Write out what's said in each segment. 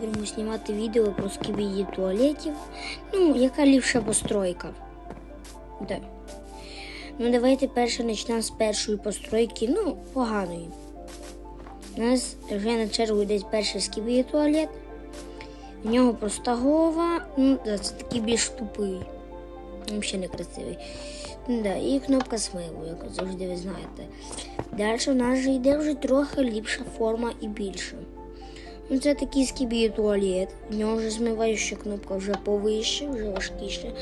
будемо знімати відео про скібіді туалетів. Ну, яка ліпша постройка. Да. Ну, давайте перше почнемо з першої постройки, ну, поганої. У нас вже на чергу йде перший скібіді туалет. В нього проста голова, ну, да, це такий більш тупий. Взагалі не красивий. Да, і кнопка смиву, як завжди ви знаєте. Далі в нас же йде вже трохи ліпша форма і більша. Ну, це такий скібій туалет. В нього вже змиваюча кнопка вже повище, вже важкіше.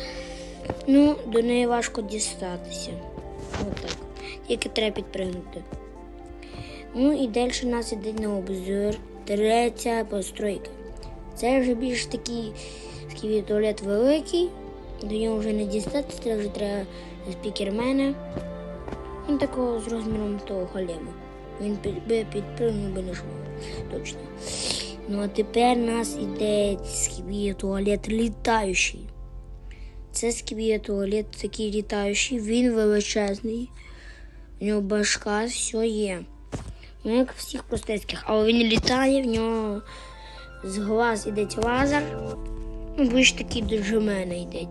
Ну, до неї важко дістатися. Отак. Тільки треба підпригнути. Ну і далі у нас іде на обзор третя постройка. Це вже більш такий скібій туалет великий. До нього вже не дістатися, це вже треба спікермена. Ну, такого з розміром того голема. Він би підпрыгнув би на шву. Точно. Ну а тепер нас іде скібіє туалет літаючий. Це скібіє туалет такий літаючий, він величезний. У нього башка, все є. Ну, як всіх простецьких, але він літає, в нього з глаз іде лазер. Ну, більш такий до мене йде.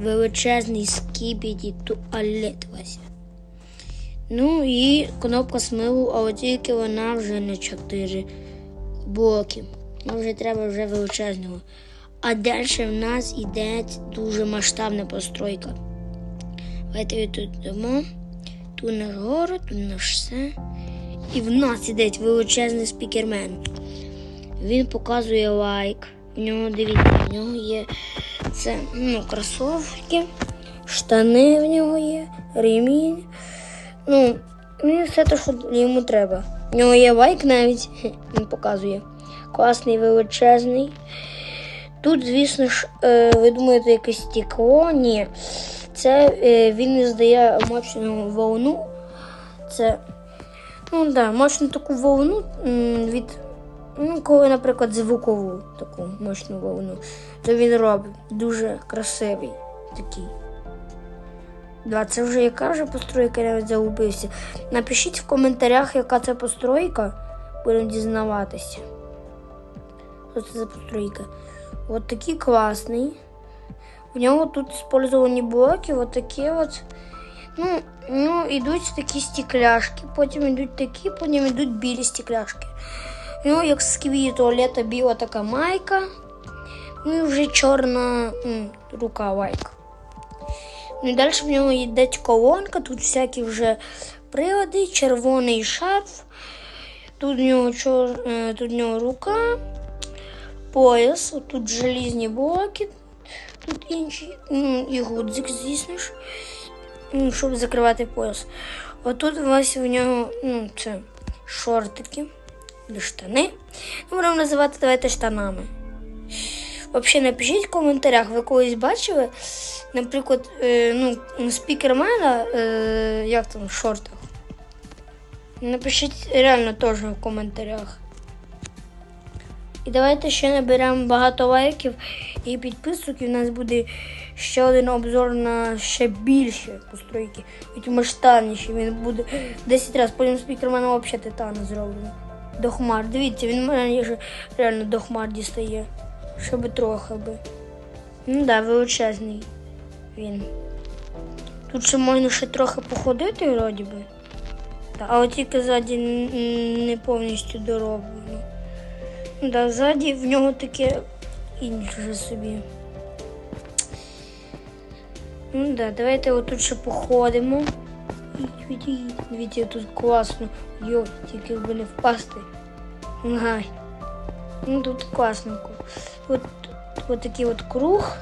Величезний скібіді туалет Вася. Ну і кнопка смиву, але тільки вона вже не 4 блоки. Вже треба вже величезного. А далі в нас іде дуже масштабна постройка. Давайте тут. Тут наш город, тут наш все. І в нас іде величезний спікермен. Він показує лайк. В нього дивіться, в нього є це ну, кросовки, штани в нього є, ремінь. Ну, ну і все те, що йому треба. В нього є лайк навіть, він показує. Класний, величезний. Тут, звісно ж, е, ви думаєте, якесь стекло? Ні. Це е, він іздає мощну волну. Це, ну да, мощну таку волну від. Ну, коли, наприклад, звукову таку мощну волну, то він робить дуже красивий такий. Да, це вже яка вже постройка, я навіть загубився. Напишіть в коментарях, яка це постройка. Будемо дізнаватися. Що це за постройка? От такий класний. В нього тут использовані блоки, от такі от. Ну, ну, йдуть такі стекляшки, потім йдуть такі, потім йдуть білі стекляшки. У нього як з квії туалета біла така майка. Ну і вже чорна м, рука лайка. Ну і далі в нього йде колонка, тут всякі вже прилади, червоний шарф. Тут в нього, чор... е, тут в нього рука, пояс, тут желізні блоки, тут інші, ну, і гудзик, звісно ж, ну, щоб закривати пояс. Отут ось в нього ну, це шортики, штани. Будемо називати давайте штанами. Взагалі напишіть в коментарях, ви колись бачили, наприклад, е, ну, спікермена, е, як там в шортах. Напишіть реально теж в коментарях. І давайте ще наберемо багато лайків і підписок, і в нас буде ще один обзор на ще більші постройки, хоч масштабніші. Він буде 10 разів. Потім спікермена взагалі титана зроблено. До хмар. Дивіться, він мене реально до хмар дістає. Щоб трохи би. Ну да, величезний він. Тут ще можна ще трохи походити, вроді би. Та, але тільки ззаді не повністю дороблено. Ну да, ззаді в нього таке інше собі. Ну да, давайте отут ще походимо. Дивіться, тут класно. Йо, тільки би не впасти. Гай. Ну тут класненько. От, от такий от круг.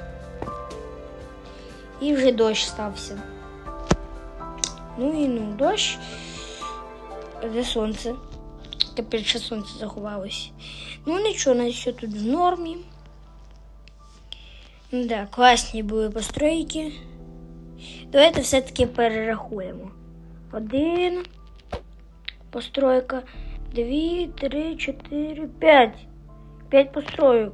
І вже дощ стався. Ну і ну, дощ. Де сонце. Тепер ще сонце заховалось. Ну нічого, на все тут в нормі. Ну Да, класні були постройки. Давайте все-таки перерахуємо. Один. Постройка. Дві, три, чотири, п'ять. П'ять построек.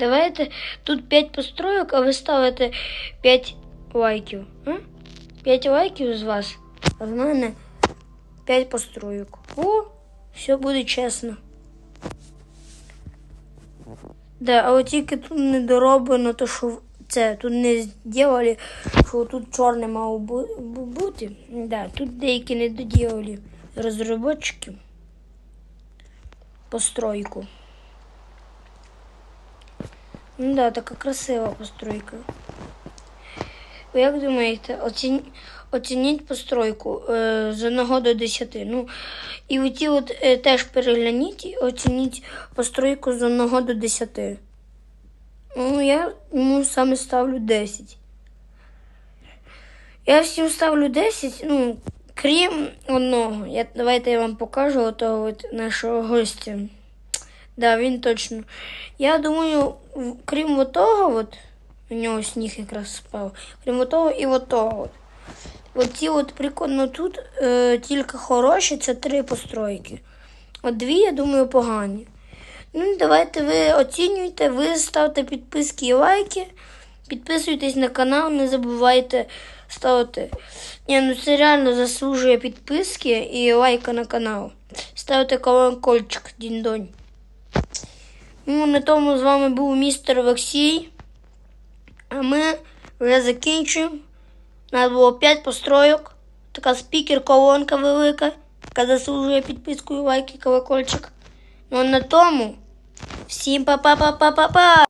Давайте тут 5 построек, а ви ставите 5 лайків. А? 5 лайків з вас, а в мене 5 построек. О, все буде чесно. Да, а от тільки тут не дороблено, то що це тут не зробили, що тут чорне мало бу- бу- бути. Да, тут деякі не доділили розробочки постройку. Ну да, така красива постройка. Ви як думаєте, оцінь... оцініть постройку е, з 1 до 10. Ну, і оті от е, теж перегляніть і оцініть постройку з 1 до 10. Ну, я йому саме ставлю 10. Я всім ставлю 10, ну, крім одного. Я, давайте я вам покажу от нашого гостя. Да, він точно. Я думаю, крім отого, от, у нього сніг якраз спав, крім отого і отого. От. Оці от прикольно тут е, тільки хороші, це три постройки. От дві, я думаю, погані. Ну, давайте ви оцінюйте, ви ставте підписки і лайки. Підписуйтесь на канал, не забувайте ставити. Ні, ну це реально заслужує підписки і лайка на канал. Ставте колокольчик, дінь-донь. Ну, на тому з вами був містер Олексій. А ми вже закінчуємо. Нас було 5 постройок. Така спікер-колонка велика, яка заслужує підписку і лайк і колокольчик. Ну на тому всім па-па-па-па-па-па!